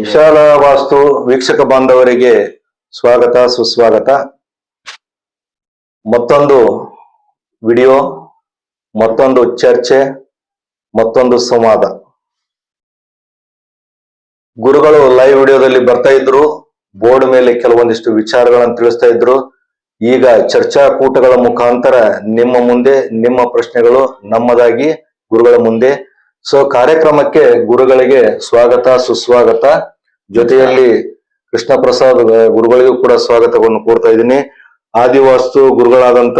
ವಿಶಾಲ ವಾಸ್ತು ವೀಕ್ಷಕ ಬಾಂಧವರಿಗೆ ಸ್ವಾಗತ, ಸುಸ್ವಾಗತ. ಮತ್ತೊಂದು ವಿಡಿಯೋ, ಮತ್ತೊಂದು ಚರ್ಚೆ, ಮತ್ತೊಂದು ಸಂವಾದ. ಗುರುಗಳು ಲೈವ್ ವಿಡಿಯೋದಲ್ಲಿ ಬರ್ತಾ ಇದ್ರು, ಬೋರ್ಡ್ ಮೇಲೆ ಕೆಲವೊಂದಿಷ್ಟು ವಿಚಾರಗಳನ್ನು ತಿಳಿಸ್ತಾ ಇದ್ರು. ಈಗ ಚರ್ಚಾ ಕೂಟಗಳ ಮುಖಾಂತರ ನಿಮ್ಮ ಮುಂದೆ, ನಿಮ್ಮ ಪ್ರಶ್ನೆಗಳು ನಮ್ಮದಾಗಿ, ಗುರುಗಳ ಮುಂದೆ ಸೊ ಕಾರ್ಯಕ್ರಮಕ್ಕೆ ಗುರುಗಳಿಗೆ ಸ್ವಾಗತ, ಸುಸ್ವಾಗತ. ಜೊತೆಯಲ್ಲಿ ಕೃಷ್ಣ ಪ್ರಸಾದ್ ಗುರುಗಳಿಗೂ ಕೂಡ ಸ್ವಾಗತವನ್ನು ಕೋರ್ತಾ ಇದ್ದೀನಿ. ಆದಿವಾಸ್ತು ಗುರುಗಳಾದಂತ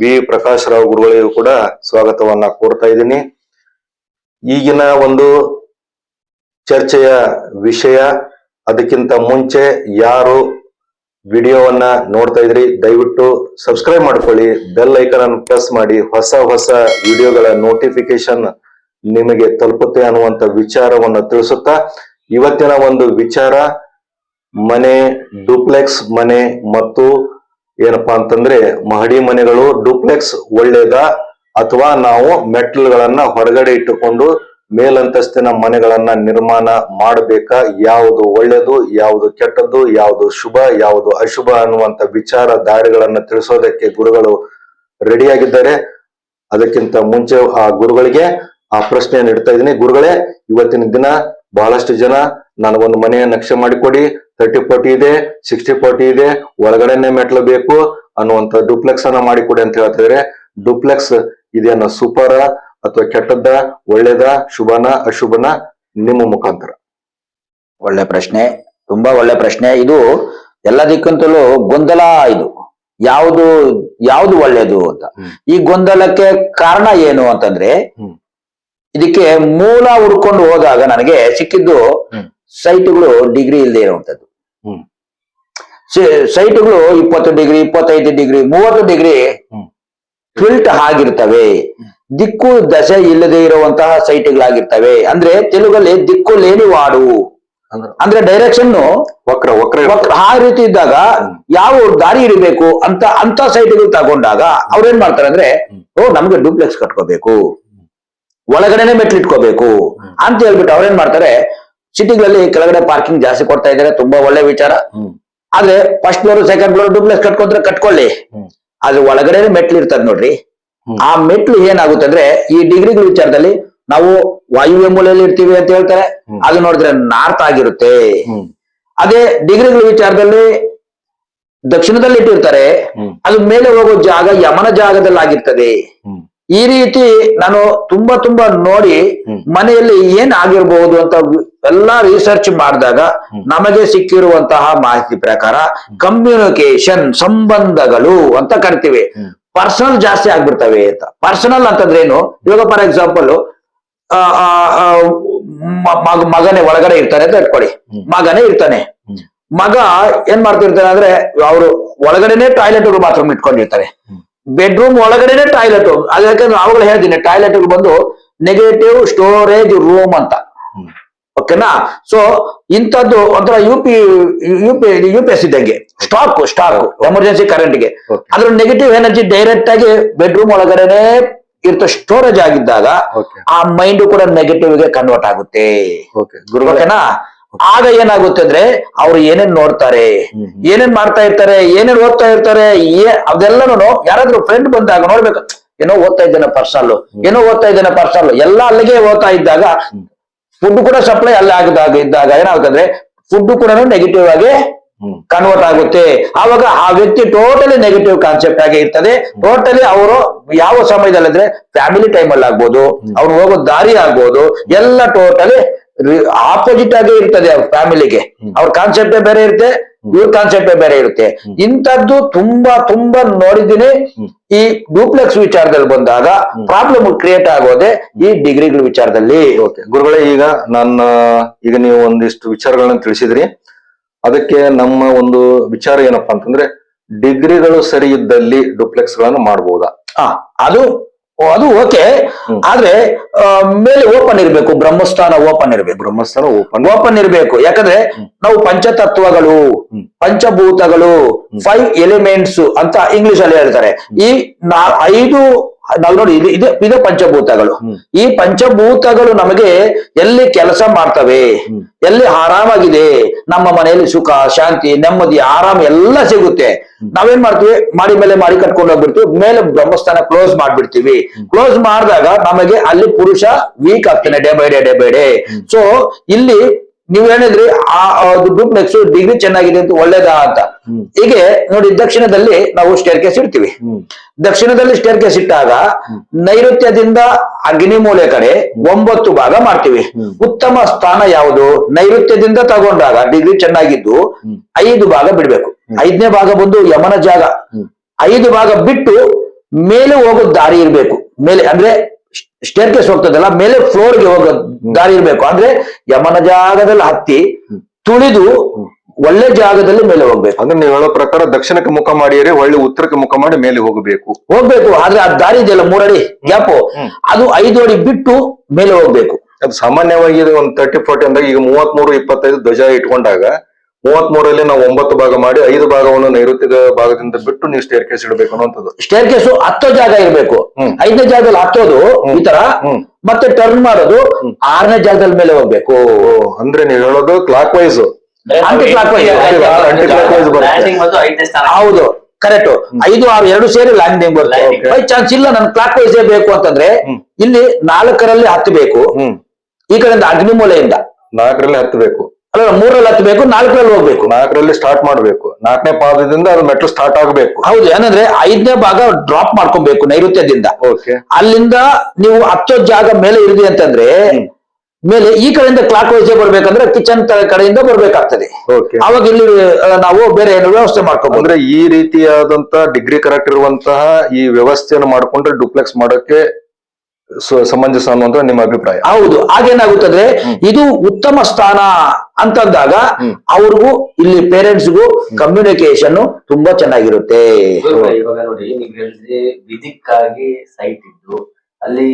ಬಿ ಪ್ರಕಾಶ್ ರಾವ್ ಗುರುಗಳಿಗೂ ಕೂಡ ಸ್ವಾಗತವನ್ನ ಕೋರ್ತಾ ಇದ್ದೀನಿ. ಈಗಿನ ಒಂದು ಚರ್ಚೆಯ ವಿಷಯ, ಅದಕ್ಕಿಂತ ಮುಂಚೆ ಯಾರು ವಿಡಿಯೋವನ್ನ ನೋಡ್ತಾ ಇದ್ರಿ, ದಯವಿಟ್ಟು ಸಬ್ಸ್ಕ್ರೈಬ್ ಮಾಡ್ಕೊಳ್ಳಿ, ಬೆಲ್ ಐಕನ್ ಅನ್ನು ಪ್ರೆಸ್ ಮಾಡಿ, ಹೊಸ ಹೊಸ ವಿಡಿಯೋಗಳ ನೋಟಿಫಿಕೇಶನ್ ನಿಮಗೆ ತಲುಪುತ್ತೆ ಅನ್ನುವಂತ ವಿಚಾರವನ್ನು ತಿಳಿಸುತ್ತಾ, ಇವತ್ತಿನ ಒಂದು ವಿಚಾರ, ಮನೆ ಡೂಪ್ಲೆಕ್ಸ್ ಮನೆ ಮತ್ತು ಏನಪ್ಪಾ ಅಂತಂದ್ರೆ ಮಹಡಿ ಮನೆಗಳು ಡೂಪ್ಲೆಕ್ಸ್ ಒಳ್ಳೇದ ಅಥವಾ ನಾವು ಮೆಟ್ಲುಗಳನ್ನ ಹೊರಗಡೆ ಇಟ್ಟುಕೊಂಡು ಮೇಲಂತಸ್ತಿನ ಮನೆಗಳನ್ನ ನಿರ್ಮಾಣ ಮಾಡಬೇಕಾ, ಯಾವುದು ಒಳ್ಳೆಯದು ಯಾವುದು ಕೆಟ್ಟದ್ದು, ಯಾವುದು ಶುಭ, ಯಾವುದು ಅಶುಭ ಅನ್ನುವಂತ ವಿಚಾರ ದಾರಿಗಳನ್ನ ತಿಳಿಸೋದಕ್ಕೆ ಗುರುಗಳು ರೆಡಿಯಾಗಿದ್ದಾರೆ. ಅದಕ್ಕಿಂತ ಮುಂಚೆ ಆ ಗುರುಗಳಿಗೆ ಆ ಪ್ರಶ್ನೆಯನ್ನು ಇಡ್ತಾ ಇದ್ದೀನಿ. ಗುರುಗಳೇ ಇವತ್ತಿನ ದಿನ ಬಹಳಷ್ಟು ಜನ ನನಗೊಂದು ಮನೆಯ ನಕ್ಷೆ ಮಾಡಿಕೊಡಿ. ತರ್ಟಿ ಫೋರ್ಟಿ ಇದೆ ಸಿಕ್ಸ್ಟಿ ಫೋರ್ಟಿ ಇದೆ ಒಳಗಡೆನೆ ಮೆಟ್ಲು ಬೇಕು ಅನ್ನುವಂತ ಡೂಪ್ಲೆಕ್ಸ್ ಅನ್ನ ಮಾಡಿಕೊಡಿ ಅಂತ ಹೇಳ್ತಾ ಡುಪ್ಲೆಕ್ಸ್ ಡೂಪ್ಲೆಕ್ಸ್ ಇದೇನ ಸೂಪರ ಅಥವಾ ಕೆಟ್ಟದ್ದ ಒಳ್ಳೇದ ಶುಭನ ಅಶುಭನ ನಿಮ್ಮ ಮುಖಾಂತರ. ಒಳ್ಳೆ ಪ್ರಶ್ನೆ ತುಂಬಾ ಒಳ್ಳೆ ಪ್ರಶ್ನೆ. ಇದು ಎಲ್ಲದಕ್ಕಿಂತಲೂ ಗೊಂದಲ ಇದು. ಯಾವುದು ಯಾವುದು ಒಳ್ಳೇದು ಅಂತ. ಈ ಗೊಂದಲಕ್ಕೆ ಕಾರಣ ಏನು ಅಂತಂದ್ರೆ. ಇದಕ್ಕೆ ಮೂಲ ಹುಡ್ಕೊಂಡು ಹೋದಾಗ ನನಗೆ ಸಿಕ್ಕಿದ್ದು. ಸೈಟ್ಗಳು ಡಿಗ್ರಿ ಇಲ್ಲದೆ ಇರುವಂತದ್ದು. ಸೈಟ್ಗಳು ಇಪ್ಪತ್ತು ಡಿಗ್ರಿ ಇಪ್ಪತ್ತೈದು ಡಿಗ್ರಿ ಮೂವತ್ತು ಡಿಗ್ರಿ. ಫಿಲ್ಟ್ ಆಗಿರ್ತವೆ. ದಿಕ್ಕು ದಶೆ ಇಲ್ಲದೆ ಇರುವಂತಹ ಸೈಟ್ಗಳಾಗಿರ್ತವೆ ಅಂದ್ರೆ ತೆಲುಗಲ್ಲಿ ದಿಕ್ಕು ಲೇನಿ ವಾಡು. ಅಂದ್ರೆ? ಡೈರೆಕ್ಷನ್ ವಕ್ರ ವಕ್ರ. ಆ ರೀತಿ ಇದ್ದಾಗ ಯಾವ ದಾರಿ ಇರಬೇಕು ಅಂತ ಅಂತ ಸೈಟ್ಗಳು ತಗೊಂಡಾಗ ಅವ್ರೇನ್ ಮಾಡ್ತಾರೆ ಅಂದ್ರೆ ಓ ನಮ್ಗೆ ಡೂಪ್ಲೆಕ್ಸ್ ಕಟ್ಕೋಬೇಕು. ಒಳಗಡೆನೆ ಮೆಟ್ಲು ಇಟ್ಕೋಬೇಕು ಅಂತ ಹೇಳ್ಬಿಟ್ಟು ಅವ್ರೇನ್ ಮಾಡ್ತಾರೆ? ಸಿಟಿಗಳಲ್ಲಿ ಕೆಳಗಡೆ ಪಾರ್ಕಿಂಗ್ ಜಾಸ್ತಿ ಕೊಡ್ತಾ ಇದಾರೆ ತುಂಬಾ ಒಳ್ಳೆ ವಿಚಾರ. ಆದ್ರೆ first floor second floor duplex ಕಟ್ಕೊಂಡ್ರೆ ಕಟ್ಕೊಳ್ಳಿ. ಆದ್ರೆ ಒಳಗಡೆನೆ ಮೆಟ್ಲು ಇರ್ತದೆ ನೋಡ್ರಿ. ಆ ಮೆಟ್ಲು ಏನಾಗುತ್ತೆ ಅಂದ್ರೆ ಈ ಡಿಗ್ರಿಗಳ ವಿಚಾರದಲ್ಲಿ ನಾವು ವಾಯುವ್ಯ ಮೂಲೆಯಲ್ಲಿ ಇರ್ತೀವಿ ಅಂತ ಹೇಳ್ತಾರೆ. ಅದು ನೋಡಿದ್ರೆ ನಾರ್ತ್ ಆಗಿರುತ್ತೆ. ಅದೇ ಡಿಗ್ರಿಗಳ ವಿಚಾರದಲ್ಲಿ ದಕ್ಷಿಣದಲ್ಲಿ ಇಟ್ಟಿರ್ತಾರೆ. ಅದ್ರ ಅದು ಮೇಲೆ ಹೋಗೋ ಜಾಗ ಯಮನ ಜಾಗದಲ್ಲಿ ಆಗಿರ್ತದೆ ಈ ರೀತಿ ನಾನು ತುಂಬಾ ತುಂಬಾ ನೋಡಿ ಮನೆಯಲ್ಲಿ ಏನ್ ಆಗಿರ್ಬಹುದು ಅಂತ ಎಲ್ಲಾ ರಿಸರ್ಚ್ ಮಾಡಿದಾಗ ನಮಗೆ ಸಿಕ್ಕಿರುವಂತಹ ಮಾಹಿತಿ ಪ್ರಕಾರ ಕಮ್ಯುನಿಕೇಶನ್ ಸಂಬಂಧಗಳು ಅಂತ ಕರಿತೀವಿ. ಪರ್ಸನಲ್ ಜಾಸ್ತಿ ಆಗ್ಬಿಡ್ತವೆ ಅಂತ. ಪರ್ಸನಲ್ ಅಂತಂದ್ರೆ ಏನು? ಇವಾಗ ಫಾರ್ ಎಕ್ಸಾಂಪಲ್ ಮಗನೇ ಒಳಗಡೆ ಇರ್ತಾನೆ ಅಂತ ಇಟ್ಕೊಳ್ಳಿ. ಮಗನೇ ಇರ್ತಾನೆ. ಮಗ ಏನ್ ಮಾಡ್ತಿರ್ತಾನೆ ಅಂದ್ರೆ ಅವರು ಒಳಗಡೆನೆ ಟಾಯ್ಲೆಟ್ ಬಾತ್ರೂಮ್ ಇಟ್ಕೊಂಡಿರ್ತಾರೆ. ಬೆಡ್ರೂಮ್ ಒಳಗಡೆನೆ ಟಾಯ್ಲೆಟ್ ಅದು ಯಾಕಂದ್ರೆ ಅವಾಗಲೇ ಹೇಳ್ತೀನಿ ಟಾಯ್ಲೆಟ್ ಬಂದು ನೆಗೆಟಿವ್ ಸ್ಟೋರೇಜ್ ರೂಮ್ ಅಂತ. ಓಕೆನಾ ಸೊ ಇಂಥದ್ದು ಒಂಥರ U P U P U P S ಇದ್ದಂಗೆ. ಸ್ಟಾಕ್ ಸ್ಟಾಕ್ ಎಮರ್ಜೆನ್ಸಿ ಕರೆಂಟ್ಗೆ ಗೆ. ಅದ್ರ ನೆಗೆಟಿವ್ ಎನರ್ಜಿ ಡೈರೆಕ್ಟ್ ಆಗಿ ಬೆಡ್ರೂಮ್ ಒಳಗಡೆನೆ ಇರ್ತ ಸ್ಟೋರೇಜ್ ಆಗಿದ್ದಾಗ ಆ ಮೈಂಡ್ ಕೂಡ ನೆಗೆಟಿವ್ಗೆ ಕನ್ವರ್ಟ್ ಆಗುತ್ತೆ. ಓಕೆನಾ ಆಗ ಏನಾಗುತ್ತೆ ಅಂದ್ರೆ ಅವ್ರು ಏನೇನ್ ನೋಡ್ತಾರೆ ಏನೇನ್ ಮಾಡ್ತಾ ಇರ್ತಾರೆ ಏನೇನ್ ಓದ್ತಾ ಇರ್ತಾರೆ ಏ ಅದೆಲ್ಲನೂ ಯಾರಾದ್ರೂ ಫ್ರೆಂಡ್ ಬಂದಾಗ ನೋಡ್ಬೇಕು ಏನೋ ಓದ್ತಾ ಇದ್ದೇನೆ ಪರ್ಸನಲ್ ಏನೋ ಓದ್ತಾ ಇದ್ದೇನೆ ಪರ್ಸನಲ್ ಎಲ್ಲ ಅಲ್ಲಿಗೆ ಓದ್ತಾ ಇದ್ದಾಗ ಫುಡ್ ಕೂಡ ಸಪ್ಲೈ ಅಲ್ಲೇ ಆಗದಾಗ ಇದ್ದಾಗ ಏನಾಗುತ್ತೆ ಅಂದ್ರೆ ಫುಡ್ ಕೂಡ ನೆಗೆಟಿವ್ ಆಗಿ ಕನ್ವರ್ಟ್ ಆಗುತ್ತೆ. ಆವಾಗ ಆ ವ್ಯಕ್ತಿ ಟೋಟಲಿ ನೆಗೆಟಿವ್ ಕಾನ್ಸೆಪ್ಟ್ ಆಗಿ ಇರ್ತದೆ. ಟೋಟಲಿ ಅವರು ಯಾವ ಸಮಯದಲ್ಲಿ ಅಂದ್ರೆ ಫ್ಯಾಮಿಲಿ ಟೈಮ್ ಅಲ್ಲಿ ಆಗ್ಬೋದು ಅವ್ರು ಹೋಗೋ ದಾರಿ ಆಗ್ಬೋದು ಎಲ್ಲ ಟೋಟಲಿ ಆಪೋಸಿಟ್ ಆಗಿ ಇರ್ತದೆ ಅವ್ರ ಫ್ಯಾಮಿಲಿಗೆ. ಅವ್ರ ಕಾನ್ಸೆಪ್ಟೇ ಬೇರೆ ಇರುತ್ತೆ ಇವ್ರ ಕಾನ್ಸೆಪ್ಟೇ ಬೇರೆ ಇರುತ್ತೆ. ಇಂಥದ್ದು ತುಂಬಾ ತುಂಬಾ ನೋಡಿದ್ದೀನಿ. ಈ ಡೂಪ್ಲೆಕ್ಸ್ ವಿಚಾರದಲ್ಲಿ ಬಂದಾಗ ಪ್ರಾಬ್ಲಮ್ ಕ್ರಿಯೇಟ್ ಆಗೋದೆ ಈ ಡಿಗ್ರಿಗಳ ವಿಚಾರದಲ್ಲಿ. ಓಕೆ ಗುರುಗಳೇ ಈಗ ನನ್ನ ಈಗ ನೀವು ಒಂದಿಷ್ಟು ವಿಚಾರಗಳನ್ನ ತಿಳಿಸಿದ್ರಿ. ಅದಕ್ಕೆ ನಮ್ಮ ಒಂದು ವಿಚಾರ ಏನಪ್ಪಾ ಅಂತಂದ್ರೆ ಡಿಗ್ರಿಗಳು ಸರಿ ಇದ್ದಲ್ಲಿ ಡುಪ್ಲೆಕ್ಸ್ಗಳನ್ನು ಮಾಡಬಹುದಾ ಅದು ಅದು ಓಕೆ. ಆದ್ರೆ ಮೇಲೆ ಓಪನ್ ಇರಬೇಕು ಬ್ರಹ್ಮಸ್ಥಾನ ಓಪನ್ ಇರಬೇಕು. ಬ್ರಹ್ಮಸ್ಥಾನ ಓಪನ್ ಓಪನ್ ಇರಬೇಕು. ಯಾಕಂದ್ರೆ ನಾವು ಪಂಚತತ್ವಗಳು ಪಂಚಭೂತಗಳು ಫೈವ್ ಎಲಿಮೆಂಟ್ಸ್ ಅಂತ ಇಂಗ್ಲಿಷ್ ಅಲ್ಲಿ ಹೇಳ್ತಾರೆ. ಈ ನಾ ಐದು ನಾವು ನೋಡಿ ಇದು ಇದು ಇದು ಪಂಚಭೂತಗಳು. ಈ ಪಂಚಭೂತಗಳು ನಮಗೆ ಎಲ್ಲಿ ಕೆಲಸ ಮಾಡ್ತವೆ ಎಲ್ಲಿ ಆರಾಮಾಗಿದೆ ನಮ್ಮ ಮನೆಯಲ್ಲಿ ಸುಖ ಶಾಂತಿ ನೆಮ್ಮದಿ ಆರಾಮ ಎಲ್ಲ ಸಿಗುತ್ತೆ. ನಾವೇನ್ ಮಾಡ್ತೀವಿ? ಮಾಡಿ ಮೇಲೆ ಮಾಡಿ ಕಟ್ಕೊಂಡು ಹೋಗ್ಬಿಡ್ತೀವಿ ಮೇಲೆ ಬ್ರಹ್ಮಸ್ಥಾನ ಕ್ಲೋಸ್ ಮಾಡ್ಬಿಡ್ತೀವಿ. ಕ್ಲೋಸ್ ಮಾಡಿದಾಗ ನಮಗೆ ಅಲ್ಲಿ ಪುರುಷ ವೀಕ್ ಆಗ್ತಾನೆ day by day day by day so ಇಲ್ಲಿ ನೀವ್ ಹೇಳಿದ್ರಿ ಆ ಗ್ರೂಪ್ ನೆಕ್ಸ್ಟ್ ಡಿಗ್ರಿ ಚೆನ್ನಾಗಿದೆ ಅಂತ ಒಳ್ಳೇದಾ ಅಂತ. ಹೀಗೆ ನೋಡಿ ದಕ್ಷಿಣದಲ್ಲಿ ನಾವು ಸ್ಟೇರ್ ಕೇಸ್ ಇಡ್ತೀವಿ ದಕ್ಷಿಣದಲ್ಲಿ ಸ್ಟೇರ್ ಕೇಸ್ ಇಟ್ಟಾಗ ನೈಋತ್ಯದಿಂದ ಅಗ್ನಿಮೂಲೆ ಕಡೆ ಒಂಬತ್ತು ಭಾಗ ಮಾಡ್ತೀವಿ. ಉತ್ತಮ ಸ್ಥಾನ ಯಾವುದು? ನೈಋತ್ಯದಿಂದ ತಗೊಂಡಾಗ ಡಿಗ್ರಿ ಚೆನ್ನಾಗಿದ್ದು ಐದು ಭಾಗ ಬಿಡ್ಬೇಕು. ಐದನೇ ಭಾಗ ಬಂದು ಯಮನ ಜಾಗ. ಐದು ಭಾಗ ಬಿಟ್ಟು ಮೇಲೆ ಹೋಗೋ ದಾರಿ ಇರಬೇಕು. ಮೇಲೆ ಅಂದ್ರೆ ಸ್ಟೇರ್ ಕೇಸ್ ಹೋಗ್ತದಲ್ಲ ಮೇಲೆ ಫ್ಲೋರ್ಗೆ ಹೋಗೋ ದಾರಿ ಇರ್ಬೇಕು. ಅಂದ್ರೆ ಯಮನ ಜಾಗದಲ್ಲಿ ಹತ್ತಿ ತುಳಿದು ಒಳ್ಳೆ ಜಾಗದಲ್ಲಿ ಮೇಲೆ ಹೋಗ್ಬೇಕು. ಅಂದ್ರೆ ನೀವು ಹೇಳೋ ಪ್ರಕಾರ ದಕ್ಷಿಣಕ್ಕೆ ಮುಖ ಮಾಡಿದರೆ ಒಳ್ಳೆ ಉತ್ತರಕ್ಕೆ ಮುಖ ಮಾಡಿ ಮೇಲೆ ಹೋಗಬೇಕು. ಹೋಗ್ಬೇಕು. ಆದ್ರೆ ಆ ದಾರಿ ಇದೆಯಲ್ಲ ಮೂರಡಿ ಗ್ಯಾಪ್. ಅದು ಐದು ಅಡಿ ಬಿಟ್ಟು ಮೇಲೆ ಹೋಗ್ಬೇಕು. ಅದು ಸಾಮಾನ್ಯವಾಗಿ ಒಂದು ತರ್ಟಿ ಫೋರ್ಟಿ ಅಂದಾಗ ಈಗ ಮೂವತ್ಮೂರು ಇಪ್ಪತ್ತೈದು ಧ್ವಜ ಇಟ್ಕೊಂಡಾಗ ಮೂವತ್ತ್ ಮೂರಲ್ಲಿ ನಾವು ಒಂಬತ್ತು ಭಾಗ ಮಾಡಿ ಐದು ಭಾಗವನ್ನು ನೈಋತ್ಯದ ಭಾಗದಿಂದ ಬಿಟ್ಟು ನೀವು ಸ್ಟೇರ್ ಕೇಸ್ ಇಡಬೇಕು ಅನ್ನೋದು ಸ್ಟೇರ್ ಕೇಸ್ ಹತ್ತೋ ಜಾಗ ಇರಬೇಕು. ಹ್ಮ್. ಐದನೇ ಜಾಗದಲ್ಲಿ ಹತ್ತೋದು ಈ ತರ ಮತ್ತೆ ಟರ್ನ್ ಮಾಡೋದು ಆರನೇ ಜಾಗದಲ್ಲಿ ಮೇಲೆ ಹೋಗ್ಬೇಕು. ಓ, ಅಂದ್ರೆ ನೀವು ಹೇಳೋದು ಕ್ಲಾಕ್ ವೈಸ್ ಹೌದು ಕರೆಕ್ಟ್ ಐದು ಆರು ಎರಡು ಸೇರಿ ಲ್ಯಾಂಡಿಂಗ್ ಬರುತ್ತೆ. ಬೈ ಚಾನ್ಸ್ ಇಲ್ಲ ನನ್ ಕ್ಲಾಕ್ ವೈಸ್ ಬೇಕು ಅಂತಂದ್ರೆ ಇಲ್ಲಿ ನಾಲ್ಕರಲ್ಲಿ ಹತ್ತಬೇಕು. ಹ್ಮ್. ಈ ಕಡೆಯಿಂದ ಅಗ್ನಿಮೂಲೆಯಿಂದ. ನಾಲ್ಕರಲ್ಲಿ ಹತ್ತಬೇಕು. ಅಲ್ಲ ಮೂರಲ್ಲಿ ಹತ್ಬೇಕು ನಾಲ್ಕರಲ್ಲಿ ಹೋಗ್ಬೇಕು. ನಾಲ್ಕರಲ್ಲಿ ಸ್ಟಾರ್ಟ್ ಮಾಡ್ಬೇಕು. ನಾಲ್ಕನೇ ಪಾದದಿಂದ ಅದು ಮೆಟ್ಲು ಸ್ಟಾರ್ಟ್ ಆಗ್ಬೇಕು. ಹೌದು ಏನಂದ್ರೆ ಐದನೇ ಭಾಗ ಡ್ರಾಪ್ ಮಾಡ್ಕೊಬೇಕು ನೈಋತ್ಯದಿಂದ. ಓಕೆ ಅಲ್ಲಿಂದ ನೀವು ಹತ್ತೋ ಜಾಗ ಮೇಲೆ ಇರಿದಿ ಅಂತಂದ್ರೆ ಮೇಲೆ ಈ ಕಡೆಯಿಂದ ಕ್ಲಾಕ್ ವೈಸ್ ಬರ್ಬೇಕಂದ್ರೆ ಕಿಚನ್ ಕಡೆಯಿಂದ ಬರ್ಬೇಕಾಗ್ತದೆ. ಓಕೆ ಅವಾಗ ಇಲ್ಲಿ ನಾವು ಬೇರೆ ಏನು ವ್ಯವಸ್ಥೆ ಮಾಡ್ಕೋಬಹುದು ಅಂದ್ರೆ ಈ ರೀತಿಯಾದಂತಹ ಡಿಗ್ರಿ ಕರೆಕ್ಟ್ ಇರುವಂತಹ ಈ ವ್ಯವಸ್ಥೆಯನ್ನು ಮಾಡ್ಕೊಂಡ್ರೆ ಡುಪ್ಲೆಕ್ಸ್ ಮಾಡೋಕೆ ಸಮಂಜಸ ಅನ್ನುವಂತ ನಿಮ್ಮ ಅಭಿಪ್ರಾಯ. ಹೌದು. ಹಾಗೇನಾಗುತ್ತದೆ ಇದು ಉತ್ತಮ ಸ್ಥಾನ ಅಂತಂದಾಗ ಅವ್ರಿಗೂ ಇಲ್ಲಿ ಪೇರೆಂಟ್ಸ್ಗೂ ಕಮ್ಯುನಿಕೇಶನ್ ತುಂಬಾ ಚೆನ್ನಾಗಿರುತ್ತೆ. ಇವಾಗ ನೋಡಿ ನೀವು ಹೇಳಿದ್ರಿ ವಿದಿಕ್ ಆಗಿ ಸೈಟ್ ಇದ್ದು ಅಲ್ಲಿ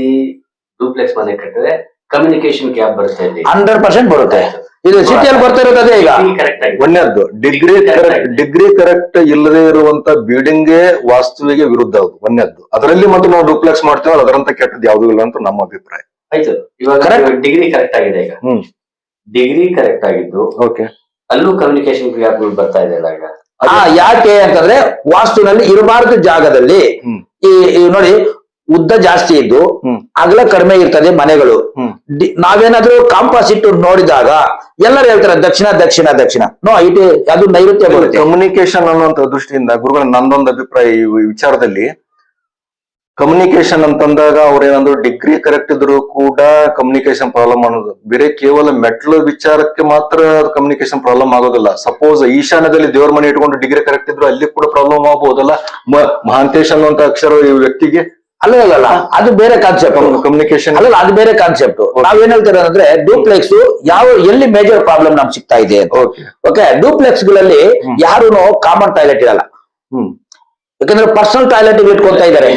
ಡೂಪ್ಲೆಕ್ಸ್ ಮನೆ ಕಟ್ಟಿದ್ರೆ ಕಮ್ಯುನಿಕೇಶನ್ ಗ್ಯಾಪ್ ಬರುತ್ತೆ ಹಂಡ್ರೆಡ್ ಪರ್ಸೆಂಟ್ ಬರುತ್ತೆ. ಇದು ಸಿಟಿಯಲ್ಲಿ ಬರ್ತಾ ಇರೋದು ಅದೇ ಈಗ. ಕರೆಕ್ಟ್ ಆಗಿ ಒಂದನೇದ್ದು ಡಿಗ್ರಿ ಕರೆಕ್ಟ್ ಡಿಗ್ರಿ ಕರೆಕ್ಟ್ ಇಲ್ಲದೆ ಇರುವಂತ ಬಿಲ್ಡಿಂಗ್ ವಾಸ್ತುವಿಗೆ ವಿರುದ್ಧ ಅದು ಒಂದನೇದ್ದು ಅದರಲ್ಲಿ ಮತ್ತೆ ನಾವು ಡುಪ್ಲೆಕ್ಸ್ ಮಾಡ್ತೇವೆ ಅದರಂತ ಕೆಟ್ಟದ್ದು ಯಾವುದೂ ಇಲ್ಲ ಅಂತ ನಮ್ಮ ಅಭಿಪ್ರಾಯ. ಆಯ್ತು. ಇವಾಗ Correct. ಡಿಗ್ರಿ ಕರೆಕ್ಟ್ ಆಗಿದೆ ಈಗ. ಹ್ಮ್. ಡಿಗ್ರಿ ಕರೆಕ್ಟ್ ಆಗಿದ್ದು ಓಕೆ ಅಲ್ಲೂ ಕಮ್ಯುನಿಕೇಶನ್ ಕ್ರಿಯಾಗಳು ಬರ್ತಾ ಇದೆ ಈಗ? ಆ ಯಾಕೆ ಅಂತಂದ್ರೆ ವಾಸ್ತುನಲ್ಲಿ ಇರಬಾರದ ಜಾಗದಲ್ಲಿ. ಈ ನೋಡಿ ಉದ್ದ ಜಾಸ್ತಿ ಇದ್ದು ಹ್ಮ್. ಅಗಲ ಕಡಿಮೆ ಇರ್ತದೆ ಮನೆಗಳು. ನಾವೇನಾದ್ರೂ ಕಾಂಪಾಸ್ ಇಟ್ಟು ನೋಡಿದಾಗ ಎಲ್ಲರೂ ಹೇಳ್ತಾರೆ ದಕ್ಷಿಣ ದಕ್ಷಿಣ ದಕ್ಷಿಣ. ನೋ ಇಟ್ ಅದು ನೈಋತ್ಯ ಬರುತ್ತೆ. ಕಮ್ಯುನಿಕೇಶನ್ ಅನ್ನುವಂತ ದೃಷ್ಟಿಯಿಂದ ಗುರುಗಳ ನಂದೊಂದು ಅಭಿಪ್ರಾಯ ಈ ವಿಚಾರದಲ್ಲಿ. ಕಮ್ಯುನಿಕೇಶನ್ ಅಂತಂದಾಗ ಅವ್ರೇನಂದ್ರು ಡಿಗ್ರಿ ಕರೆಕ್ಟ್ ಇದ್ರು ಕೂಡ ಕಮ್ಯುನಿಕೇಶನ್ ಪ್ರಾಬ್ಲಮ್ ಅನ್ನೋದು. ಬೇರೆ ಕೇವಲ ಮೆಟ್ಲು ವಿಚಾರಕ್ಕೆ ಮಾತ್ರ ಕಮ್ಯುನಿಕೇಶನ್ ಪ್ರಾಬ್ಲಮ್ ಆಗೋದಿಲ್ಲ. ಸಪೋಸ್ ಈಶಾನ್ಯದಲ್ಲಿ ದೇವ್ರ ಮನೆ ಇಟ್ಕೊಂಡು ಡಿಗ್ರಿ ಕರೆಕ್ಟ್ ಇದ್ರು ಅಲ್ಲಿ ಕೂಡ ಪ್ರಾಬ್ಲಮ್ ಆಗ್ಬಹುದಲ್ಲ ಮಹಾಂತೇಶ್ ಅನ್ನುವಂತ ಅಕ್ಷರ ಈ ವ್ಯಕ್ತಿಗೆ. ಅಲ್ಲ ಅಲ್ಲ ಅದು ಬೇರೆ ಕಾನ್ಸೆಪ್ಟ್ ಕಮ್ಯುನಿಕೇಶನ್ ಅಲ್ಲ ಅದು ಬೇರೆ ಕಾನ್ಸೆಪ್ಟ್ ಏನ್ ಹೇಳ್ತಾರೆ ಅಂದ್ರೆ ಡೂಪ್ಲೆಕ್ಸ್ ಯಾವ ಎಲ್ಲಿ ಮೇಜರ್ ಪ್ರಾಬ್ಲಮ್ ನಮ್ಗೆ ಸಿಗ್ತಾ ಇದೆ ಓಕೆ ಡೂಪ್ಲೆಕ್ಸ್ಗಳಲ್ಲಿ ಯಾರು ಕಾಮನ್ ಟಾಯ್ಲೆಟ್ ಇರಲ್ಲ. ಯಾಕಂದ್ರೆ ಪರ್ಸನಲ್ ಟಾಯ್ಲೆಟ್ ಇಟ್ಕೊಂತ ಇದ್ದಾರೆ.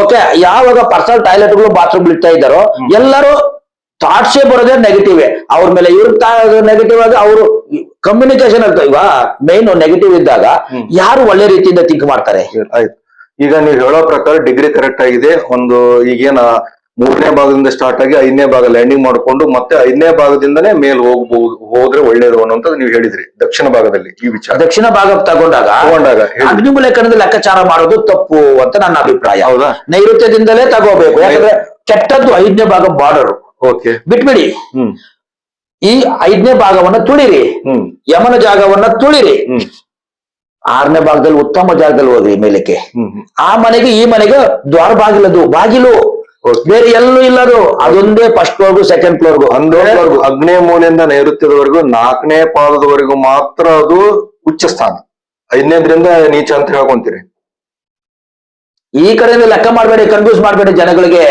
ಓಕೆ ಯಾವಾಗ ಪರ್ಸನಲ್ ಟಾಯ್ಲೆಟ್ಗಳು ಬಾತ್ರೂಮ್ ಇಡ್ತಾ ಇದ್ದಾರೋ ಎಲ್ಲರೂ ಥಾಟ್ಸೇ ಬರೋದೇ ನೆಗೆಟಿವ್ ಅವ್ರ ಮೇಲೆ ಇವ್ರ ನೆಗೆಟಿವ್ ಆಗಿ ಅವರು ಕಮ್ಯುನಿಕೇಶನ್ ಅಂತ ಇವ ಮೇನ್ ನೆಗೆಟಿವ್ ಇದ್ದಾಗ ಯಾರು ಒಳ್ಳೆ ರೀತಿಯಿಂದ ಥಿಂಕ್ ಮಾಡ್ತಾರೆ? ಈಗ ನೀವು ಹೇಳೋ ಪ್ರಕಾರ ಡಿಗ್ರಿ ಕರೆಕ್ಟ್ ಆಗಿದೆ. ಒಂದು ಈಗೇನ ಮೂರನೇ ಭಾಗದಿಂದ ಸ್ಟಾರ್ಟ್ ಆಗಿ ಐದನೇ ಭಾಗ ಲ್ಯಾಂಡಿಂಗ್ ಮಾಡ್ಕೊಂಡು ಮತ್ತೆ ಐದನೇ ಭಾಗದಿಂದನೇ ಮೇಲ್ ಹೋಗ್ಬಹುದು ಹೋದ್ರೆ ಒಳ್ಳೇದು ಅನ್ನೋಂತ ನೀವು ಹೇಳಿದ್ರಿ ದಕ್ಷಿಣ ಭಾಗದಲ್ಲಿ ಈ ವಿಚಾರ. ದಕ್ಷಿಣ ಭಾಗ ತಗೊಂಡಾಗ ತಗೊಂಡಾಗ ನಿಮ್ಮ ಅಗ್ನಿಮೂಲೆ ಕಣದ ಲೆಕ್ಕಾಚಾರ ಮಾಡೋದು ತಪ್ಪು ಅಂತ ನನ್ನ ಅಭಿಪ್ರಾಯ. ಹೌದಾ? ನೈಋತ್ಯದಿಂದಲೇ ತಗೋಬೇಕು ಯಾಕಂದ್ರೆ ಕೆಟ್ಟದ್ದು ಐದನೇ ಭಾಗ ಬಾರ್ಡರ್. ಓಕೆ. ಬಿಟ್ಬಿಡಿ. ಹ್ಮ್. ಈ ಐದನೇ ಭಾಗವನ್ನ ತುಳಿರಿ. ಹ್ಮ್. ಯಮನ ಜಾಗವನ್ನ ತುಳಿರಿ. ಹ್ಮ್. ಆರನೇ ಭಾಗದಲ್ಲಿ ಉತ್ತಮ ಜಾಗದಲ್ಲಿ ಹೋದ್ವಿ ಮೇಲಕ್ಕೆ. ಆ ಮನೆಗೆ ಈ ಮನೆಗೆ ದ್ವಾರ ಬಾಗಿಲದು ಬಾಗಿಲು. ಬೇರೆ ಎಲ್ಲೂ ಇಲ್ಲದು. ಅದೊಂದೇ ಫಸ್ಟ್ ಫ್ಲೋರ್ಗು ಸೆಕೆಂಡ್ ಫ್ಲೋರ್ಗು ಅಂದೋವರೆಗೂ ಅಗ್ನೇ ಮೂಲೆಯಿಂದ ನೈಋತ್ಯದವರೆಗೂ ನಾಲ್ಕನೇ ಪಾದದವರೆಗೂ ಮಾತ್ರ ಅದು ಉಚ್ಚ ಸ್ಥಾನ ಐದನೇದ್ರಿಂದ ನೀಚ ಅಂತ ಹೇಳ್ಕೊಂತೀರಿ. ಈ ಕಡೆಯಿಂದ ಲೆಕ್ಕ ಮಾಡಬೇಡಿ ಕನ್ಫ್ಯೂಸ್ ಮಾಡಬೇಡಿ ಜನಗಳಿಗೆ.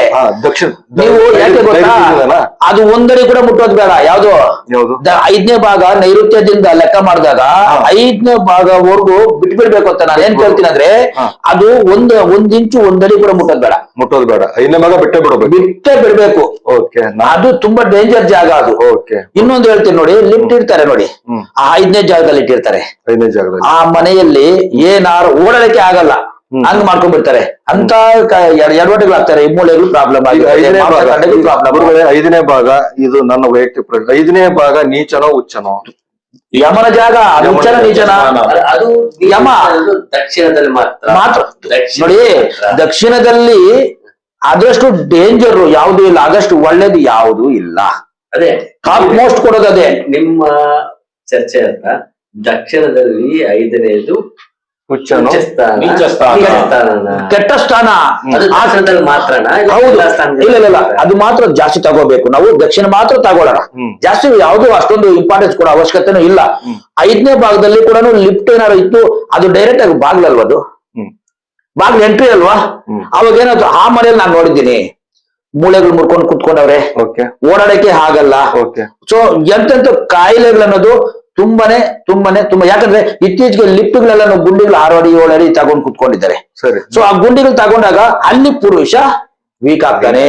ದಕ್ಷಿಣ ನೀವು ಯಾಕೆ ಗೊತ್ತಾ? ಅದು ಒಂದಡಿ ಕೂಡ ಮುಟ್ಟೋದು ಬೇಡ. ಯಾವ್ದು? ಐದನೇ ಭಾಗ ನೈಋತ್ಯದಿಂದ ಲೆಕ್ಕ ಮಾಡಿದಾಗ ಐದನೇ ಭಾಗವರೆಗೂ ಬಿಟ್ಬಿಡ್ಬೇಕು ಅಂತ ನಾನು ಏನ್ ಕೇಳ್ತೀನಿ ಅಂದ್ರೆ ಅದು ಒಂದ್ ಒಂದ್ ಇಂಚು ಒಂದಡಿ ಕೂಡ ಮುಟ್ಟೋದ್ ಬೇಡ. ಮುಟ್ಟೋದ್ ಬೇಡ. ಐದನೇ ಭಾಗ ಬಿಟ್ಟೇ ಬಿಡಬೇಕು. ಬಿಟ್ಟೇ ಬಿಡ್ಬೇಕು. ಓಕೆ ಅದು ತುಂಬಾ ಡೇಂಜರ್ ಜಾಗ ಅದು. ಓಕೆ. ಇನ್ನೊಂದು ಹೇಳ್ತೀನಿ ನೋಡಿ ಲಿಫ್ಟ್ ಇಡ್ತಾರೆ ನೋಡಿ. ಆ ಐದನೇ ಜಾಗದಲ್ಲಿ ಇಟ್ಟಿರ್ತಾರೆ. ಐದನೇ ಜಾಗದಲ್ಲಿ. ಆ ಮನೆಯಲ್ಲಿ ಏನಾರು ಓಡಾಡಕ್ಕೆ ಆಗಲ್ಲ. ಹಂಗ್ ಮಾಡ್ಕೊಂಡ್ಬಿಡ್ತಾರೆ ಅಂತ ಎಡವಟೆಗಳಾಗ್ತಾರೆ ಈ ಮೂಳೆಗಳು ಪ್ರಾಬ್ಲಮ್ ಆಗಿದೆ. ಐದನೇ ಭಾಗ. ಪ್ರಾಬ್ಲಮ್ ಗುರುಗಳೇ ಐದನೇ ಭಾಗ ಇದು ನನ್ನ ವೈಯಕ್ತಿಕ ಪ್ರಶ್ನೆ ಐದನೇ ಭಾಗ ನೀಚನೋ ಉಚ್ಚನೋ? ಯಮನ ಜಾಗ ಅದು ಉಚ್ಚನ ನೀಚನ? ಅದು- ಯಮ. ಅದು ದಕ್ಷಿಣದಲ್ಲಿ ಮಾತ್ರ. ಮಾತ್ರ. ನೋಡಿ. ದಕ್ಷಿಣದಲ್ಲಿ ಆದಷ್ಟು ಡೇಂಜರ್ ಯಾವ್ದು ಇಲ್ಲ. ಆದಷ್ಟು ಒಳ್ಳೇದು ಯಾವುದು ಇಲ್ಲ. ಅದೇ. ಟಾಪ್ ಮೋಸ್ಟ್ ಕೊಡೋದು ಅದೇ. ನಿಮ್ಮ ಚರ್ಚೆ ಅಂತ ದಕ್ಷಿಣದಲ್ಲಿ ಐದನೇದು ನೀಚ ಸ್ಥಾನ. ಕೆಟ್ಟ ಸ್ಥಾನ ಹೌದು. ಇಲ್ಲ ಇಲ್ಲ ಇಲ್ಲ ಅದು ಮಾತ್ರ ಜಾಸ್ತಿ ತಗೋಬೇಕು. ನಾವು ದಕ್ಷಿಣ ಮಾತ್ರ ತಗೋಳೋಣ ಜಾಸ್ತಿ ಯಾವುದು ಅಷ್ಟೊಂದು ಇಂಪಾರ್ಟೆನ್ಸ್ ಕೊಡೋ ಅವಶ್ಯಕತೆನೂ ಇಲ್ಲ. ಐದನೇ ಭಾಗದಲ್ಲಿ ಕೂಡ ಲಿಫ್ಟ್ ಏನಾದ್ರು ಇತ್ತು ಅದು ಡೈರೆಕ್ಟ್ ಆಗಿ ಬಾಗ್ಲಲ್ವ ಅದು? ಹ್ಮ್. ಬಾಗ್ಲು ಎಂಟ್ರಿ ಅಲ್ವಾ. ಅವಾಗ ಏನಾದ್ರು ಆ ಮನೆಯಲ್ಲಿ ನಾನು ನೋಡಿದ್ದೀನಿ. ಮೂಳೆಗಳು ಮುರ್ಕೊಂಡು ಕುತ್ಕೊಂಡವ್ರೆ. ಓಡಾಡಕ್ಕೆ ಆಗಲ್ಲ. ಓಕೆ. ಸೊ ಎಂತೆಂತ ಕಾಯಿಲೆಗಳು ಅನ್ನೋದು ತುಂಬಾನೇ ತುಂಬಾನೇ ತುಂಬಾ ಯಾಕಂದ್ರೆ ಇತ್ತೀಚೆಗೆ ಲಿಫ್ಟ್ಗಳೆಲ್ಲ ಗುಂಡಿಗಳು ಆರು ಅಡಿ ಏಳು ಅಡಿ ತಗೊಂಡು ಕುತ್ಕೊಂಡಿದ್ದಾರೆ. ಸರಿ. ಸೊ ಆ ಗುಂಡಿಗಳು ತಗೊಂಡಾಗ ಅಲ್ಲಿ ಪುರುಷ ವೀಕ್ ಆಗ್ತಾನೆ.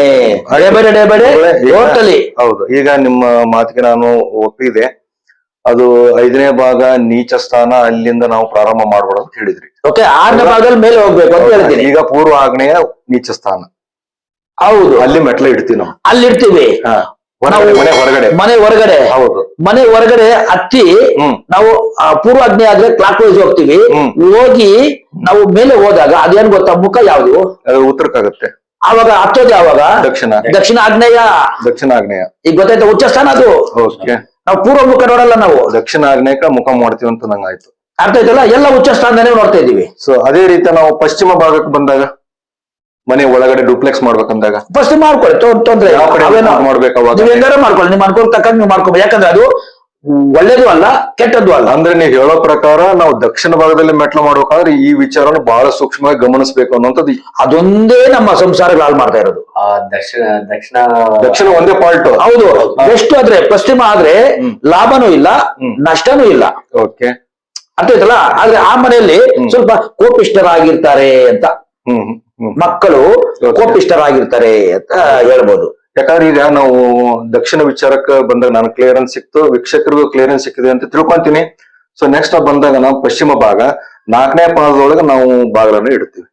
ಟೋಟಲಿ ಹೌದು. ಈಗ ನಿಮ್ಮ ಮಾತಿಗೆ ನಾನು ಒಪ್ಪಿದೆ. ಅದು ಐದನೇ ಭಾಗ ನೀಚ ಸ್ಥಾನ ಅಲ್ಲಿಂದ ನಾವು ಪ್ರಾರಂಭ ಮಾಡ್ಬೋದು ಅಂತ ಹೇಳಿದ್ರಿ. ಓಕೆ ಆರನೇ ಭಾಗದಲ್ಲಿ ಮೇಲೆ ಹೋಗ್ಬೇಕು ಅಂತ ಹೇಳ್ತೀನಿ ಈಗ ಪೂರ್ವ ಆಗ್ನೇಯ ನೀಚ ಸ್ಥಾನ. ಹೌದು. ಅಲ್ಲಿ ಮೆಟ್ಲ ಇಡ್ತೀವಿ ನಾವು. ಅಲ್ಲಿರ್ತೀವಿ ಹಾ. ಮನೆ ಹೊರಗಡೆ. ಮನೆ ಹೊರಗಡೆ. ಹೌದು. ಮನೆ ಹೊರಗಡೆ ಹತ್ತಿ. ನಾವು ಪೂರ್ವಾಜ್ಞೆ ಆದ್ರೆ ಕ್ಲಾಕ್ ವೈಸ್ ಹೋಗ್ತೀವಿ ಹೋಗಿ ನಾವು ಮೇಲೆ ಹೋದಾಗ ಅದೇನ್ ಗೊತ್ತಾ? ಮುಖ ಯಾವ್ದು? ಉತ್ತರಕ್ಕಾಗುತ್ತೆ. ಆವಾಗ ಹತ್ತೋದು ಯಾವಾಗ? ದಕ್ಷಿಣ. ದಕ್ಷಿಣ ಆಗ್ನೇಯ ದಕ್ಷಿಣ ಆಗ್ನೇಯ ಈಗ ಗೊತ್ತಾಯ್ತಾ? ಉಚ್ಚ ಸ್ಥಾನ ಅದು. ನಾವು ಪೂರ್ವ ಮುಖ ನೋಡಲ್ಲ ನಾವು. ದಕ್ಷಿಣ ಆಗ್ನೇಯಕ ಮುಖ ಮಾಡ್ತೀವಿ ಅಂತ ನಂಗಾಯ್ತು. ಅರ್ಥ ಆಯ್ತಲ್ಲ? ಎಲ್ಲ ಉಚ್ಚ ಸ್ಥಾನದಲ್ಲೇ ನೋಡ್ತಾ ಇದೀವಿ ಸೊ ಅದೇ ರೀತಿ ನಾವು ಪಶ್ಚಿಮ ಭಾಗಕ್ಕೆ ಬಂದಾಗ ಮನೆ ಒಳಗಡೆ ಡೂಪ್ಲೆಕ್ಸ್ ಮಾಡ್ಬೇಕಂದಾಗ ಫಸ್ಟ್ ಮಾಡ್ಕೊಳ್ಳಿ ತೊಂದ್ರೆ. ಯಾವ ಕಡೆ ಮಾಡ್ಬೇಕು ಅವಾಗ? ನೀವು ಹೆಂಗಾರ ಮಾಡ್ಕೊಳ್ಳಿ ನಿಮ್ ಅನ್ಕೊಂಡ್ ತಕ್ಕಂಗೆ ನೀವು ಮಾಡ್ಕೊಬೇಕು. ಯಾಕಂದ್ರೆ ಅದು ಒಳ್ಳೇದು ಅಲ್ಲ ಕೆಟ್ಟದ್ದು ಅಲ್ಲ. ಅಂದ್ರೆ ನೀವು ಹೇಳೋ ಪ್ರಕಾರ ನಾವು ದಕ್ಷಿಣ ಭಾಗದಲ್ಲಿ ಮೆಟ್ಲು ಮಾಡ್ಬೇಕಾದ್ರೆ ಈ ವಿಚಾರನ ಬಹಳ ಸೂಕ್ಷ್ಮವಾಗಿ ಗಮನಿಸಬೇಕು ಅನ್ನೋಂಥದ್ದು ಅದೊಂದೇ ನಮ್ಮ ಸಂಸಾರಗಳು ಹಾಳು ಮಾಡ್ತಾ ಇರೋದು. ಆ ದಕ್ಷಿಣ ದಕ್ಷಿಣ ದಕ್ಷಿಣ ಒಂದೇ ಪಾಲ್ಟ್ ಹೌದು. ಎಷ್ಟು ಆದ್ರೆ ಪಶ್ಚಿಮ ಆದ್ರೆ ಲಾಭನೂ ಇಲ್ಲ ಹ್ಮ್. ನಷ್ಟನೂ ಇಲ್ಲ. ಓಕೆ. ಅರ್ಥ ಆಯ್ತಲ್ಲ ಆದ್ರೆ ಆ ಮನೆಯಲ್ಲಿ. ಸ್ವಲ್ಪ ಕೋಪಿಷ್ಟರಾಗಿರ್ತಾರೆ ಅಂತ. ಹ್ಮ್. ಮಕ್ಕಳು. ಕೋಪಿಷ್ಟರಾಗಿರ್ತಾರೆ ಅಂತ ಹೇಳ್ಬೋದು. ಯಾಕಂದ್ರೆ ಈಗ ನಾವು ದಕ್ಷಿಣ ವಿಚಾರಕ್ಕೆ ಬಂದಾಗ ನಾನು ಕ್ಲಿಯರೆನ್ಸ್ ಸಿಕ್ತು ವೀಕ್ಷಕರಿಗೂ ಕ್ಲಿಯರೆನ್ಸ್ ಸಿಕ್ಕಿದೆ ಅಂತ ತಿಳ್ಕೊಂತೀನಿ. ಸೊ ನೆಕ್ಸ್ಟ್ ಬಂದಾಗ ನಾವು ಪಶ್ಚಿಮ ಭಾಗ ನಾಲ್ಕನೇ ಪಾದದೊಳಗೆ ನಾವು ಬಾಗಿಲನ್ನು ಇಡ್ತೀವಿ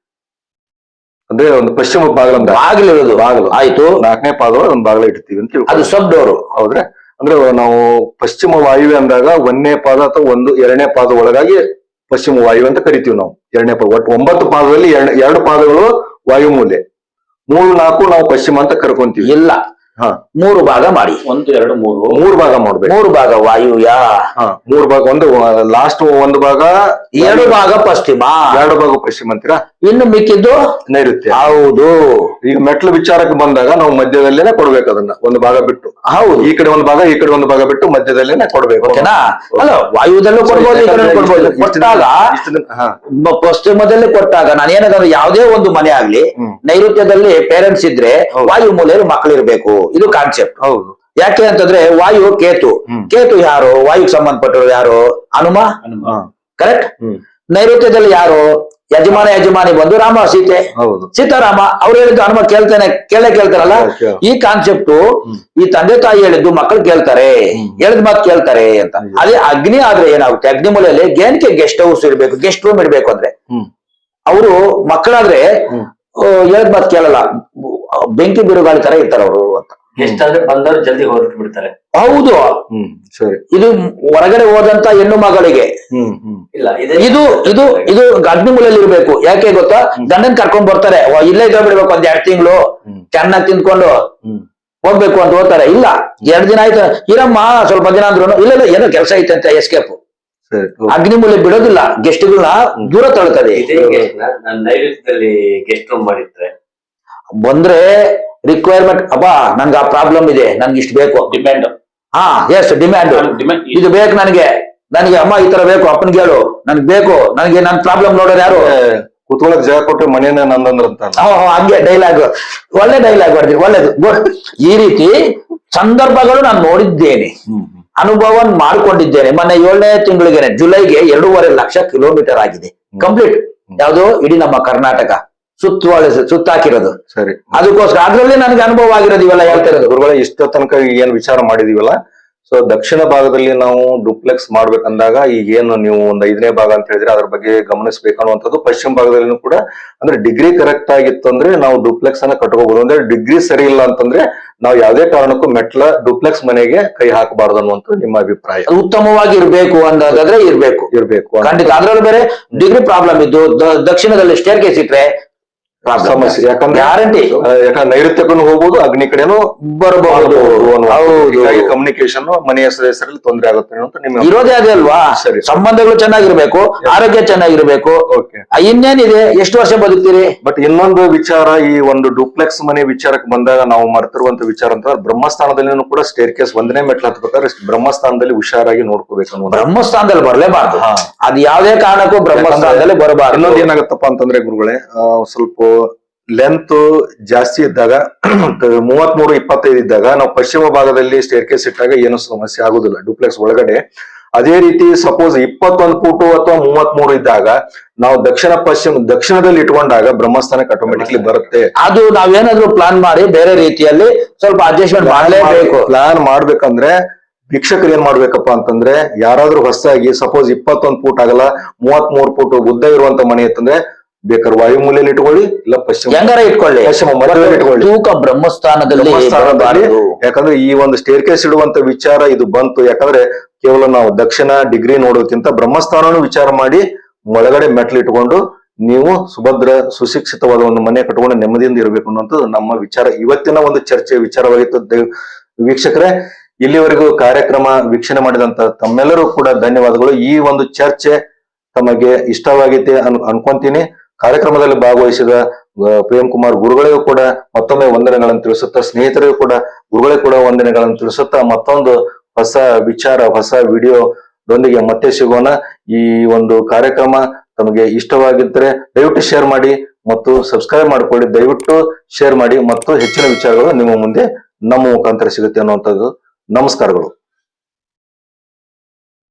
ಅಂದ್ರೆ ಒಂದು ಪಶ್ಚಿಮ ಬಾಗಿಲ ಇರೋದು ಬಾಗಿಲು. ಆಯ್ತು. ನಾಲ್ಕನೇ ಪಾದದೊಳಗೆ ಒಂದು ಬಾಗಿಲ ಇಡ್ತೀವಿ ಅಂತ ಅದು ಸಬ್ ಡೋರು ಹೌದ್ರೆ? ಅಂದ್ರೆ ನಾವು ಪಶ್ಚಿಮ ವಾಯುವೆ ಅಂದಾಗ ಒಂದನೇ ಪಾದ ಅಥವಾ ಒಂದು ಎರಡನೇ ಪಾದ ಒಳಗಾಗಿ ಪಶ್ಚಿಮ ವಾಯು ಅಂತ ಕರಿತೀವಿ ನಾವು. ಎರಡನೇ ಪಾದ, ಒಟ್ಟು ಒಂಬತ್ತು ಪಾದದಲ್ಲಿ ಎರಡ್, ಎರಡು ಪಾದಗಳು ವಾಯುಮೂಲೆ. ಮೂರು, ನಾಲ್ಕು ನಾವು ಪಶ್ಚಿಮ ಅಂತ ಕರ್ಕೊಂತೀವಿ. ಇಲ್ಲ. ಮೂರು ಭಾಗ ಮಾಡಿ. ಒಂದು ಎರಡು ಮೂರು. ಮೂರು ಭಾಗ ಮಾಡ್ಬೇಕು. ಮೂರು ಭಾಗ ವಾಯುವ್ಯ. ಹಾ. ಮೂರು ಭಾಗ ಒಂದು ಲಾಸ್ಟ್ ಒಂದು ಭಾಗ ಎರಡು ಭಾಗ ಪಶ್ಚಿಮ. ಎರಡು ಭಾಗ ಪಶ್ಚಿಮ ಅಂತೀರಾ? ಇನ್ನು ಮಿಕ್ಕಿದ್ದು? ನೈರುತ್ಯ ಹೌದು. ಈಗ ಮೆಟ್ಲು ವಿಚಾರಕ್ಕೆ ಬಂದಾಗ ನಾವು ಮಧ್ಯದಲ್ಲೇನೆ ಕೊಡ್ಬೇಕು ಅದನ್ನ. ಒಂದು ಭಾಗ ಬಿಟ್ಟು. ಹೌದು. ಈ ಕಡೆ ಒಂದು ಭಾಗ ಈ ಕಡೆ ಒಂದು ಭಾಗ ಬಿಟ್ಟು ಮಧ್ಯದಲ್ಲೇನೆ ಕೊಡ್ಬೇಕು. ಓಕೆನಾ? ಅಲ್ಲ ವಾಯುದಲ್ಲೂ ಕೊಡ್ಬೋದು ಈ ಕಡೆ ಕೊಡ್ಬೋದು. ಕೊಟ್ಟಾಗ ಪಶ್ಚಿಮದಲ್ಲಿ ಕೊಟ್ಟಾಗ ನಾನು ಏನಂದ್ರೆ ಯಾವುದೇ ಒಂದು ಮನೆ ಆಗ್ಲಿ ನೈರುತ್ಯದಲ್ಲಿ ನೈಋತ್ಯದಲ್ಲಿ ಪೇರೆಂಟ್ಸ್ ಇದ್ರೆ. ವಾಯು ಮೂಲೆಯಲ್ಲಿ ಮಕ್ಕಳು ಇರ್ಬೇಕು ಇದು ಕಾನ್ಸೆಪ್ಟ್ ಹೌದು. ಯಾಕೆ ಅಂತಂದ್ರೆ ವಾಯು ಕೇತು. ಕೇತು ಯಾರು? ವಾಯುಗೆ ಸಂಬಂಧಪಟ್ಟರು ಯಾರು? ಹನುಮ? ಕರೆಕ್ಟ್ ನೈಋತ್ಯದಲ್ಲಿ ಯಾರು? ಯಜಮಾನ ಯಜಮಾನಿ ಬಂದು ರಾಮ ಸೀತೆ. ಸೀತಾರಾಮ ಅವ್ರು ಹೇಳಿದ್ದು ಹನುಮ ಕೇಳ್ತಾನೆ ಕೇಳೇ ಕೇಳ್ತಾರಲ್ಲ? ಈ ಕಾನ್ಸೆಪ್ಟ್ ಈ ತಂದೆ ತಾಯಿ ಹೇಳಿದ್ದು ಮಕ್ಕಳು ಕೇಳ್ತಾರೆ. ಹೇಳಿದ ಮಾತು ಕೇಳ್ತಾರೆ ಅಂತ. ಅದೇ ಅಗ್ನಿ ಆದ್ರೆ ಏನಾಗುತ್ತೆ? ಅಗ್ನಿ ಮೂಲೆಯಲ್ಲಿ ಏನಕ್ಕೆ ಗೆಸ್ಟ್ ಹೌಸ್ ಇಡ್ಬೇಕು ಗೆಸ್ಟ್ ರೂಮ್ ಇಡ್ಬೇಕು ಅಂದ್ರೆ. ಅವರು ಮಕ್ಕಳಾದ್ರೆ. ಹೇಳಿದ ಮಾತು ಕೇಳಲ್ಲ. ಬೆಂಕಿ ಬಿರುಗಾಳಿ ತರ ಇರ್ತಾರೆ ಅವರು ಅಂತ. ಎಷ್ಟಾದ್ರೆ ಬಂದವರು ಜಲ್ದಿ ಹೊರಟು ಬಿಡ್ತಾರೆ ಹೌದು. ಹ್ಮ್ ಸರಿ. ಇದು ಹೊರಗಡೆ ಹೋದಂತ ಹೆಣ್ಣು ಮಗಳಿಗೆ. ಹ್ಮ್ ಹ್ಮ್. ಇಲ್ಲ ಇದೆ ಇದು ಇದು ಇದು ಅಗ್ನಿ ಮೂಲೆಯಲ್ಲಿ ಇರ್ಬೇಕು. ಯಾಕೆ ಗೊತ್ತಾ? ಗಂಡನ್ ಕರ್ಕೊಂಡ್ ಬರ್ತಾರೆ. ಓ, ಇಲ್ಲೇ ಇದ್ರೆ ಬಿಡ್ಬೇಕು ಒಂದ್ ಎರಡ್ ತಿಂಗಳು. ಹ್ಮ್. ಚೆನ್ನಾಗಿ ತಿಂದ್ಕೊಂಡು ಹ್ಮ್. ಹೋಗ್ಬೇಕು ಅಂತ ಹೋಗ್ತಾರೆ. ಇಲ್ಲ ಎರಡ್ ದಿನ ಆಯ್ತು. ಇರಮ್ಮ ಸ್ವಲ್ಪ ದಿನ ಅಂದ್ರು ಇಲ್ಲ ಇಲ್ಲ ಏನೋ ಕೆಲಸ ಐತೆ ಅಂತ ಎಸ್ಕೇಪ್ ಸರಿ ಓಕೆ. ಅಗ್ನಿ ಮೂಲೆ ಬಿಡೋದಿಲ್ಲ ಗೆಸ್ಟ್ಗಳನ್ನ ದೂರ ತಳ್ತದೆ ಇದೇ ಗೆಸ್ಟ್ ನಾನು ನೈಋತ್ಯದಲ್ಲಿ ಗೆಸ್ಟ್ ರೂಮ್ ಮಾಡಿದ್ರೆ ಬಂದ್ರೆ ರಿಕ್ವೈರ್ಮೆಂಟ್ ಅಬ್ಬಾ ನನ್ಗೆ ಆ ಪ್ರಾಬ್ಲಮ್ ಇದೆ ನನ್ಗೆ ಇಷ್ಟು ಬೇಕು. ಡಿಮ್ಯಾಂಡ್ ಹಾ ಎಸ್ ಡಿಮ್ಯಾಂಡ್ ಇದು ಬೇಕು ನನಗೆ. ನನಗೆ ಅಮ್ಮ ಈ ತರ ಬೇಕು ಅಪ್ಪನ್ಗೆ ಹೇಳು. ನನ್ಗೆ ಬೇಕು ನನಗೆ ನನ್ ಪ್ರಾಬ್ಲಮ್ ನೋಡೋರು ಯಾರು? ಕುತ್ಕೊಳಕ್ ಜಾಗ ಕೊಟ್ರೆ ಮನೇನ ನಂದಂದ್ರ ಅಂತ ಹಾ, ಹಾ, ಹಂಗೆ ಡೈಲಾಗ್ ಒಳ್ಳೆ ಡೈಲಾಗ್ ಹೊಡೆದ್ರಿ ಒಳ್ಳೇದು. ಈ ರೀತಿ ಸಂದರ್ಭಗಳು ನಾನು ನೋಡಿದ್ದೇನೆ. ಅನುಭವ ಮಾಡ್ಕೊಂಡಿದ್ದೇನೆ. ಮೊನ್ನೆ ಏಳನೇ ತಿಂಗಳಿಗೆ ಜುಲೈಗೆ ಎರಡೂವರೆ ಲಕ್ಷ ಕಿಲೋಮೀಟರ್ ಆಗಿದೆ. ಕಂಪ್ಲೀಟ್ ಯಾವುದು ಇಡೀ ನಮ್ಮ ಕರ್ನಾಟಕ ಸುತ್ತುವಳಿ ಸುತ್ತಾಕಿರೋದು. ಸರಿ. ಅದಕ್ಕೋಸ್ಕರ ಅದ್ರಲ್ಲಿ ನನಗೆ ಅನುಭವ ಆಗಿರೋದು ಇವೆಲ್ಲ ಹೇಳ್ತಾ ಇರೋದು. ಗುರುಗಳ ಇಷ್ಟೋ ತನಕ ಏನ್ ವಿಚಾರ ಮಾಡಿದೀವಲ್ಲ? ಸೊ ದಕ್ಷಿಣ ಭಾಗದಲ್ಲಿ ನಾವು ಡುಪ್ಲೆಕ್ಸ್ ಮಾಡ್ಬೇಕಂದಾಗ ಈಗ ಏನು ನೀವು ಒಂದ್ ಐದನೇ ಭಾಗ ಅಂತ ಹೇಳಿದ್ರೆ ಅದ್ರ ಬಗ್ಗೆ ಗಮನಿಸಬೇಕು ಪಶ್ಚಿಮ ಭಾಗದಲ್ಲಿನೂ ಕೂಡ. ಅಂದ್ರೆ ಡಿಗ್ರಿ ಕರೆಕ್ಟ್ ಆಗಿತ್ತು ಅಂದ್ರೆ ನಾವು ಡುಪ್ಲೆಕ್ಸ್ ಅನ್ನ ಕಟ್ಕೋಬಹುದು ಅಂದ್ರೆ ಡಿಗ್ರಿ ಸರಿ ಇಲ್ಲ ಅಂತಂದ್ರೆ ನಾವು ಯಾವುದೇ ಕಾರಣಕ್ಕೂ ಮೆಟ್ಲ ಡುಪ್ಲೆಕ್ಸ್ ಮನೆಗೆ ಕೈ ಹಾಕಬಾರ್ದು ಅನ್ನುವಂತ ನಿಮ್ಮ ಅಭಿಪ್ರಾಯ. ಉತ್ತಮವಾಗಿ ಇರಬೇಕು ಅಂದಾದ್ರೆ ಇರಬೇಕು. ಇರಬೇಕು. ಖಂಡಿತ. ಅದ್ರಲ್ಲಿ ಬೇರೆ ಡಿಗ್ರಿ ಪ್ರಾಬ್ಲಮ್ ಇದ್ದು ದಕ್ಷಿಣದಲ್ಲಿ ಸ್ಟೇರ್ ಕೇಸ್ ಇಟ್ರೆ ಸಮಸ್ಯೆ. ಯಾಕಂದ್ರೆ ಗ್ಯಾರಂಟಿ ಯಾಕಂದ್ರೆ ನೈಋತ್ಯಕ್ಕೂ ಹೋಗ್ಬೋದು ಅಗ್ನಿ ಕಡೆನೂ ಬರಬಹುದು ಹೀಗಾಗಿ ಕಮ್ಯುನಿಕೇಶನ್ ಮನೆಯ ಸದಸ್ಯರಲ್ಲಿ ತೊಂದರೆ ಆಗುತ್ತೆ ಅಂತ ನಿಮ್ಗೆ ಇರೋದೇ ಅದೇ ಅಲ್ವಾ? ಸರಿ. ಸಂಬಂಧಗಳು ಚೆನ್ನಾಗಿರ್ಬೇಕು ಆರೋಗ್ಯ ಚೆನ್ನಾಗಿರ್ಬೇಕು. ಇನ್ನೇನಿದೆ? ಎಷ್ಟು ವರ್ಷ ಬದುಕ್ತೀರಿ? ಬಟ್ ಇನ್ನೊಂದು ವಿಚಾರ ಈ ಒಂದು ಡುಪ್ಲೆಕ್ಸ್ ಮನೆ ವಿಚಾರಕ್ಕೆ ಬಂದಾಗ ನಾವು ಮರ್ತಿರುವಂತ ವಿಚಾರ ಅಂತ ಬ್ರಹ್ಮಸ್ಥಾನದಲ್ಲಿ ಕೂಡ ಸ್ಟೇರ್ ಕೇಸ್ ಒಂದನೇ ಮೆಟ್ಲ ಹತ್ಬೇಕಾದ್ರೆ ಬ್ರಹ್ಮಸ್ಥಾನದಲ್ಲಿ ಹುಷಾರಾಗಿ ನೋಡ್ಕೋಬೇಕು ಬ್ರಹ್ಮಸ್ಥಾನದಲ್ಲಿ ಬರಲೇಬಾರ್ದು. ಅದು ಯಾವುದೇ ಕಾರಣಕ್ಕೂ ಬ್ರಹ್ಮಸ್ಥಾನದಲ್ಲಿ ಬರಬಾರ್ದು. ಇನ್ನೊಂದು ಏನಾಗತ್ತಪ್ಪ ಅಂತಂದ್ರೆ ಗುರುಗಳೇ ಸ್ವಲ್ಪ ಲೆಂತ್ ಜಾಸ್ತಿ ಇದ್ದಾಗ ಮೂವತ್ ಮೂರು ಇಪ್ಪತ್ತೈದು ಇದ್ದಾಗ ನಾವು ಪಶ್ಚಿಮ ಭಾಗದಲ್ಲಿ ಸ್ಟೇರ್ ಕೇಸ್ ಇಟ್ಟಾಗ ಏನು ಸಮಸ್ಯೆ ಆಗುದಿಲ್ಲ ಡುಪ್ಲೆಕ್ಸ್ ಒಳಗಡೆ. ಅದೇ ರೀತಿ ಸಪೋಸ್ ಇಪ್ಪತ್ತೊಂದು ಫೂಟು ಅಥವಾ ಮೂವತ್ ಮೂರು ಇದ್ದಾಗ ನಾವು ದಕ್ಷಿಣ ಪಶ್ಚಿಮ ದಕ್ಷಿಣದಲ್ಲಿ ಇಟ್ಕೊಂಡಾಗ ಬ್ರಹ್ಮಸ್ಥಾನಕ್ಕೆ ಆಟೋಮೆಟಿಕ್ಲಿ ಬರುತ್ತೆ. ಅದು ನಾವೇನಾದ್ರೂ ಪ್ಲಾನ್ ಮಾಡಿ ಬೇರೆ ರೀತಿಯಲ್ಲಿ ಸ್ವಲ್ಪ ಅಡ್ಜಸ್ಟ್ಮೆಂಟ್ ಮಾಡಲೇಬೇಕು. ಪ್ಲಾನ್ ಮಾಡ್ಬೇಕಂದ್ರೆ ವೀಕ್ಷಕರು ಏನ್ ಮಾಡ್ಬೇಕಪ್ಪ ಅಂತಂದ್ರೆ ಯಾರಾದ್ರೂ ಹೊಸದಾಗಿ ಸಪೋಸ್ ಇಪ್ಪತ್ತೊಂದು ಫೂಟ್ ಆಗಲ್ಲ ಮೂವತ್ ಮೂರ್ ಫೂಟ್ ಉದ್ದ ಇರುವಂತ ಮನೆ ಇತ್ತಂದ್ರೆ ಬೇಕಾದ್ರೆ ವಾಯುಮೂಲೆಯಲ್ಲಿ ಇಟ್ಕೊಳ್ಳಿ ಇಲ್ಲ ಪಶ್ಚಿಮ ಹೆಂಗಾರ ಇಟ್ಕೊಳ್ಳಿ? ಪಶ್ಚಿಮ ಮಧ್ಯದಲ್ಲಿ ಇಟ್ಕೊಳ್ಳಿ. ತೂಕ ಬ್ರಹ್ಮಸ್ಥಾನದಲ್ಲಿ ಯಾಕಂದ್ರೆ ಈ ಒಂದು ಸ್ಟೇರ್ ಕೇಸ್ ಇಡುವಂತ ವಿಚಾರ ಇದು ಬಂತು. ಯಾಕಂದ್ರೆ ಕೇವಲ ನಾವು ದಕ್ಷಿಣ ಡಿಗ್ರಿ ನೋಡೋಕ್ಕಿಂತ ಬ್ರಹ್ಮಸ್ಥಾನನು ವಿಚಾರ ಮಾಡಿ ಒಳಗಡೆ ಮೆಟ್ಲು ಇಟ್ಕೊಂಡು ನೀವು ಸುಭದ್ರ ಸುಶಿಕ್ಷಿತವಾದ ಒಂದು ಮನೆ ಕಟ್ಕೊಂಡು ನೆಮ್ಮದಿಯಿಂದ ಇರಬೇಕು ಅನ್ನೋದು ನಮ್ಮ ವಿಚಾರ. ಇವತ್ತಿನ ಒಂದು ಚರ್ಚೆ ವಿಚಾರವಾಗಿತ್ತು. ವೀಕ್ಷಕರೇ ಇಲ್ಲಿವರೆಗೂ ಕಾರ್ಯಕ್ರಮ ವೀಕ್ಷಣೆ ಮಾಡಿದಂತ ತಮ್ಮೆಲ್ಲರೂ ಕೂಡ ಧನ್ಯವಾದಗಳು. ಈ ಒಂದು ಚರ್ಚೆ ತಮಗೆ ಇಷ್ಟವಾಗಿದೆ ಅನ್ ಅನ್ಕೊಂತೀನಿ. ಕಾರ್ಯಕ್ರಮದಲ್ಲಿ ಭಾಗವಹಿಸಿದ ಪ್ರೇಮ್ ಕುಮಾರ್ ಗುರುಗಳಿಗೂ ಕೂಡ ಮತ್ತೊಮ್ಮೆ ವಂದನೆಗಳನ್ನು ತಿಳಿಸುತ್ತಾ, ಸ್ನೇಹಿತರಿಗೂ ಕೂಡ ಗುರುಗಳಿಗೆ ಕೂಡ ವಂದನೆಗಳನ್ನು ತಿಳಿಸುತ್ತಾ, ಮತ್ತೊಂದು ಹೊಸ ವಿಚಾರ, ಹೊಸ ವಿಡಿಯೋದೊಂದಿಗೆ ಮತ್ತೆ ಸಿಗೋಣ. ಈ ಒಂದು ಕಾರ್ಯಕ್ರಮ ತಮಗೆ ಇಷ್ಟವಾಗಿದ್ದರೆ ದಯವಿಟ್ಟು ಶೇರ್ ಮಾಡಿ ಮತ್ತು ಸಬ್ಸ್ಕ್ರೈಬ್ ಮಾಡಿಕೊಳ್ಳಿ. ದಯವಿಟ್ಟು ಶೇರ್ ಮಾಡಿ ಮತ್ತು ಹೆಚ್ಚಿನ ವಿಚಾರಗಳು ನಿಮ್ಮ ಮುಂದೆ ನಮ್ಮ ಮುಖಾಂತರ ಸಿಗುತ್ತೆ ಅನ್ನುವಂಥದ್ದು. ನಮಸ್ಕಾರಗಳು.